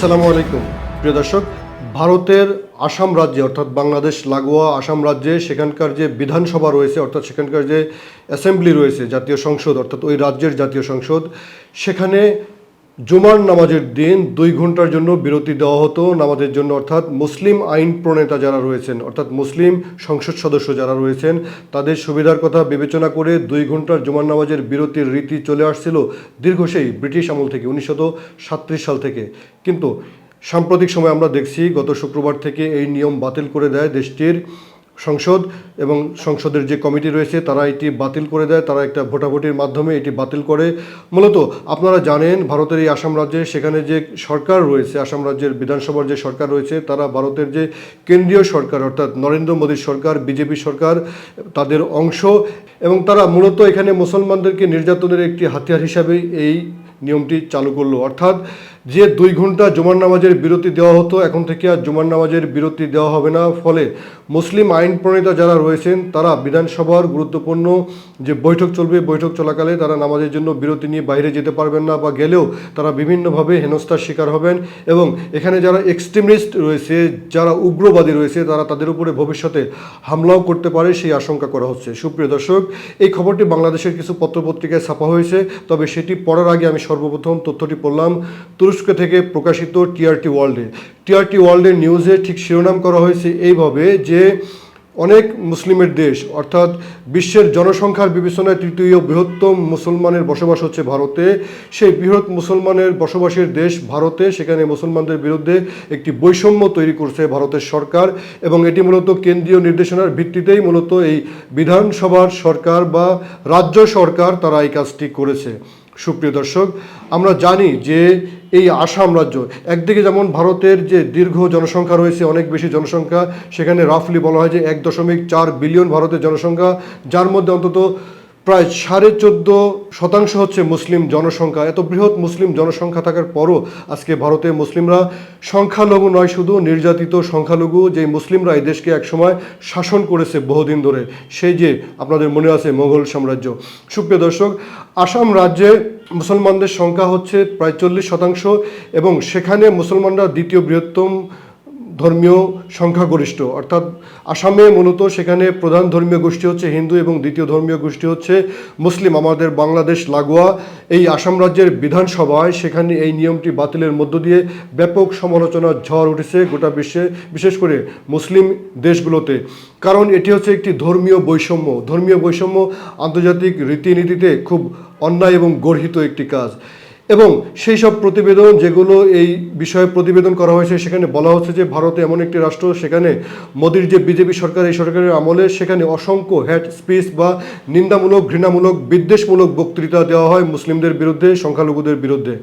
আসসালামু আলাইকুম। প্রিয় দর্শক, ভারতের আসাম রাজ্যে, অর্থাৎ বাংলাদেশ, লাগোয়া আসাম রাজ্যে সেখানকার যে বিধানসভা রয়েছে, অর্থাৎ সেখানকার যে অ্যাসেম্বলি রয়েছে, জাতীয় সংসদ, অর্থাৎ ওই রাজ্যের জাতীয় সংসদ, সেখানে জুমার নামাজের দিন দুই ঘণ্টার জন্য বিরতি দেওয়া হতো। নামাজের জন্য অর্থাৎ মুসলিম আইন প্রণেতা যারা রয়েছেন, অর্থাৎ মুসলিম সংসদ সদস্য যারা রয়েছেন, তাদের সুবিধার কথা বিবেচনা করে দুই ঘণ্টার জুমার নামাজের বিরতির রীতি চলে আসছিল দীর্ঘ সেই ব্রিটিশ আমল থেকে, উনিশশো সাতত্রিশ সাল থেকে। কিন্তু সাম্প্রতিক সময় আমরা দেখছি, গত শুক্রবার থেকে এই নিয়ম বাতিল করে দেয় দেশটির সংসদ এবং সংসদের যে কমিটি রয়েছে, তারা এটি বাতিল করে দেয়। তারা একটা ভোটাভুটির মাধ্যমে এটি বাতিল করে। মূলত আপনারা জানেন, ভারতের এই আসাম রাজ্যে সেখানে যে সরকার রয়েছে, আসাম রাজ্যের বিধানসভার যে সরকার রয়েছে, তারা ভারতের যে কেন্দ্রীয় সরকার, অর্থাৎ নরেন্দ্র মোদীর সরকার, বিজেপি সরকার, তাদের অংশ এবং তারা মূলত এখানে মুসলমানদেরকে নির্যাতনের একটি হাতিয়ার হিসাবে এই নিয়মটি চালু করল। অর্থাৎ যে দুই ঘণ্টা জুমার নামাজের বিরতি দেওয়া হতো, এখন থেকে আর জুমার নামাজের বিরতি দেওয়া হবে না। ফলে মুসলিম আইন প্রণেতা যারা রয়েছেন, তারা বিধানসভার গুরুত্বপূর্ণ যে বৈঠক চলবে, বৈঠক চলাকালে তারা নামাজের জন্য বিরতি নিয়ে বাইরে যেতে পারবেন না বা গেলেও তারা বিভিন্নভাবে হেনস্থার শিকার হবেন এবং এখানে যারা এক্সট্রিমিস্ট রয়েছে, যারা উগ্রবাদী রয়েছে, তারা তাদের উপরে ভবিষ্যতে হামলাও করতে পারে সেই আশঙ্কা করা হচ্ছে। সুপ্রিয় দর্শক, এই খবরটি বাংলাদেশের কিছু পত্রপত্রিকায় ছাপা হয়েছে, তবে সেটি পড়ার আগে আমি সর্বপ্রথম তথ্যটি পড়লাম। তুরস্ক থেকে প্রকাশিত টিআরটি ওয়ার্ল্ডে। টিআরটি ওয়ার্ল্ডের নিউজে ঠিক শিরোনাম করা হয়েছে এইভাবে যে, অনেক মুসলিমের দেশ, অর্থাৎ বিশ্বের জনসংখ্যার বিবেচনায় তৃতীয় বৃহত্তম মুসলমানের বসবাস হচ্ছে ভারতে। সেই বৃহৎ মুসলমানের বসবাসের দেশ ভারতে, সেখানে মুসলমানদের বিরুদ্ধে একটি বৈষম্য তৈরি করছে ভারতের সরকার এবং এটি মূলত কেন্দ্রীয় নির্দেশনার ভিত্তিতেই মূলত এই বিধানসভার সরকার বা রাজ্য সরকার তারা এই কাজটি করেছে। সুপ্রিয় দর্শক, আমরা জানি যে এই আসাম রাজ্য, একদিকে যেমন ভারতের যে দীর্ঘ জনসংখ্যা রয়েছে, অনেক বেশি জনসংখ্যা, সেখানে রাফলি বলা হয় যে এক দশমিক চার বিলিয়ন ভারতের জনসংখ্যা, যার মধ্যে অন্তত প্রায় সাড়ে চোদ্দ শতাংশ হচ্ছে মুসলিম জনসংখ্যা। এত বৃহৎ মুসলিম জনসংখ্যা থাকার পরও আজকে ভারতে মুসলিমরা সংখ্যালঘু নয় শুধু, নির্যাতিত সংখ্যালঘু যে মুসলিমরা এই দেশকে একসময় শাসন করেছে বহুদিন ধরে, সেই যে আপনাদের মনে আছে মোগল সাম্রাজ্য। সুপ্রিয় দর্শক, আসাম রাজ্যে মুসলমানদের সংখ্যা হচ্ছে প্রায় চল্লিশ শতাংশ এবং সেখানে মুসলমানরা দ্বিতীয় বৃহত্তম ধর্মীয় সংখ্যাগরিষ্ঠ। অর্থাৎ আসামে মূলত সেখানে প্রধান ধর্মীয় গোষ্ঠী হচ্ছে হিন্দু এবং দ্বিতীয় ধর্মীয় গোষ্ঠী হচ্ছে মুসলিম। আমাদের বাংলাদেশ লাগোয়া এই আসাম রাজ্যের বিধানসভায় সেখানে এই নিয়মটি বাতিলের মধ্য দিয়ে ব্যাপক সমালোচনার ঝড় উঠেছে গোটা বিশ্বে, বিশেষ করে মুসলিম দেশগুলোতে। কারণ এটি হচ্ছে একটি ধর্মীয় বৈষম্য। ধর্মীয় বৈষম্য আন্তর্জাতিক রীতিনীতিতে খুব অন্যায় এবং গর্হিত একটি কাজ। এবং সেই সব প্রতিবেদন যেগুলো এই বিষয়ে প্রতিবেদন করা হয়েছে, সেখানে বলা হচ্ছে যে ভারতে এমন একটি রাষ্ট্র, সেখানে মোদির যে বিজেপি সরকার, এই সরকারের আমলে সেখানে অসংখ্য হ্যাট স্পিচ বা নিন্দামূলক, ঘৃণামূলক, বিদ্বেষমূলক বক্তৃতা দেওয়া হয় মুসলিমদের বিরুদ্ধে, সংখ্যালঘুদের বিরুদ্ধে।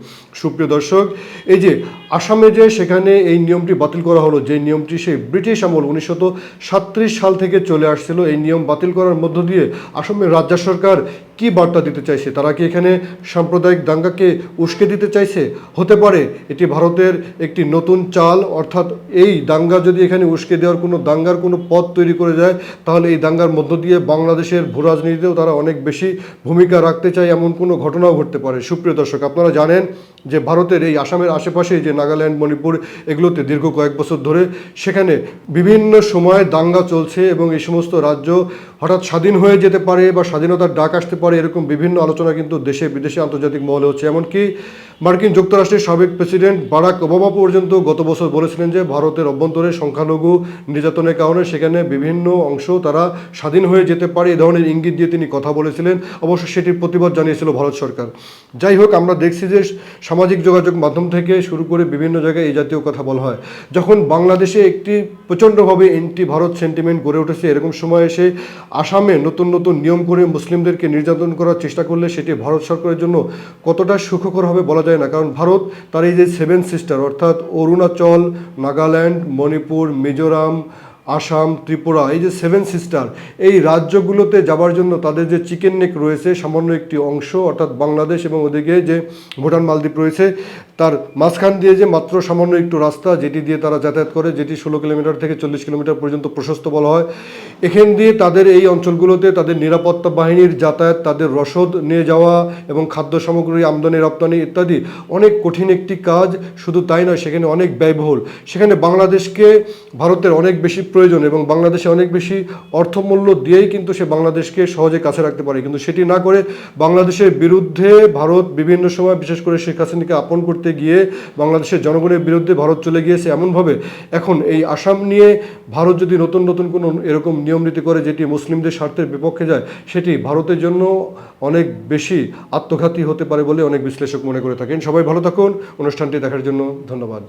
সুপ্রিয় দর্শক, এই যে আসামে যে সেখানে এই নিয়মটি বাতিল করা হলো, যে নিয়মটি সেই ব্রিটিশ আমল উনিশশো সাল থেকে চলে আসছিল, এই নিয়ম বাতিল করার মধ্য দিয়ে আসামের রাজ্য সরকার কি বার্তা দিতে চাইছে? তারা কি এখানে সাম্প্রদায়িক দাঙ্গাকে উস্কে দিতে চাইছে? হতে পারে এটি ভারতের একটি নতুন চাল, অর্থাৎ এই দাঙ্গা যদি এখানে উস্কে দেওয়ার কোনো দাঙ্গার কোনো পথ তৈরি করে যায়, তাহলে এই দাঙ্গার মধ্য দিয়ে বাংলাদেশের ভূ রাজনীতিতেও তারা অনেক বেশি ভূমিকা রাখতে চায়, এমন কোনো ঘটনাও ঘটতে পারে। সুপ্রিয় দর্শক, আপনারা জানেন যে ভারতের এই আসামের আশেপাশে যে নাগাল্যান্ড, মণিপুর, এগুলোতে দীর্ঘ কয়েক বছর ধরে সেখানে বিভিন্ন সময় দাঙ্গা চলছে এবং এই সমস্ত রাজ্য হঠাৎ স্বাধীন হয়ে যেতে পারে বা স্বাধীনতার ডাক আসতে পারে, এরকম বিভিন্ন আলোচনা কিন্তু দেশে বিদেশে আন্তর্জাতিক মহলে হচ্ছে। এমনকি মার্কিন যুক্তরাষ্ট্রের সাবেক প্রেসিডেন্ট বারাক ওবামা পর্যন্ত গত বছর বলেছিলেন যে ভারতের অভ্যন্তরে সংখ্যালঘু নির্যাতনের কারণে সেখানে বিভিন্ন অংশ তারা স্বাধীন হয়ে যেতে পারে এই ধরনের ইঙ্গিত দিয়ে তিনি কথা বলেছিলেন। অবশ্য সেটির প্রতিবাদ জানিয়েছিল ভারত সরকার। যাই হোক, আমরা দেখছি যে সামাজিক যোগাযোগ মাধ্যম থেকে শুরু করে বিভিন্ন জায়গায় এই জাতীয় কথা বলা হয়। যখন বাংলাদেশে একটি প্রচণ্ডভাবে এন্টি ভারত সেন্টিমেন্ট গড়ে উঠেছে, এরকম সময় এসে আসামে নতুন নতুন নিয়ম করে মুসলিমদেরকে নির্যাতন করার চেষ্টা করলে সেটি ভারত সরকারের জন্য কতটা সুখকর হবে বলা যায় না। কারণ ভারত তার এই যে সেভেন সিস্টার অর্থাৎ অরুণাচল নাগাল্যান্ড মণিপুর মিজোরাম আসাম, ত্রিপুরা, এই যে সেভেন সিস্টার এই রাজ্যগুলোতে যাবার জন্য তাদের যে চিকেন নেক রয়েছে, সামান্য একটি অংশ, অর্থাৎ বাংলাদেশ এবং ওদিকে যে ভুটান, মালদ্বীপ রয়েছে, তার মাঝখান দিয়ে যে মাত্র সামান্য একটু রাস্তা, যেটি দিয়ে তারা যাতায়াত করে, যেটি ষোলো কিলোমিটার থেকে চল্লিশ কিলোমিটার পর্যন্ত প্রশস্ত বলা হয়, এখান দিয়ে তাদের এই অঞ্চলগুলোতে তাদের নিরাপত্তা বাহিনীর যাতায়াত, তাদের রসদ নিয়ে যাওয়া এবং খাদ্য সামগ্রী, আমদানি, রপ্তানি ইত্যাদি অনেক কঠিন একটি কাজ, শুধু তাই নয়, সেখানে অনেক ব্যয়বহুল। সেখানে বাংলাদেশকে ভারতের অনেক বেশি প্রয়োজন এবং বাংলাদেশে অনেক বেশি অর্থমূল্য দিয়েই কিন্তু সে বাংলাদেশকে সহজে কাছে রাখতে পারে। কিন্তু সেটি না করে বাংলাদেশের বিরুদ্ধে ভারত বিভিন্ন সময়, বিশেষ করে শেখ হাসিনাকে আপন করতে গিয়ে বাংলাদেশের জনগণের বিরুদ্ধে ভারত চলে গিয়েছে এমনভাবে, এখন এই আসাম নিয়ে ভারত যদি নতুন নতুন কোনো এরকম নিয়ম নীতি করে যেটি মুসলিমদের স্বার্থের বিপক্ষে যায়, সেটি ভারতের জন্য অনেক বেশি আত্মঘাতী হতে পারে বলে অনেক বিশ্লেষক মনে করে থাকেন। সবাই ভালো থাকুন। অনুষ্ঠানটি দেখার জন্য ধন্যবাদ।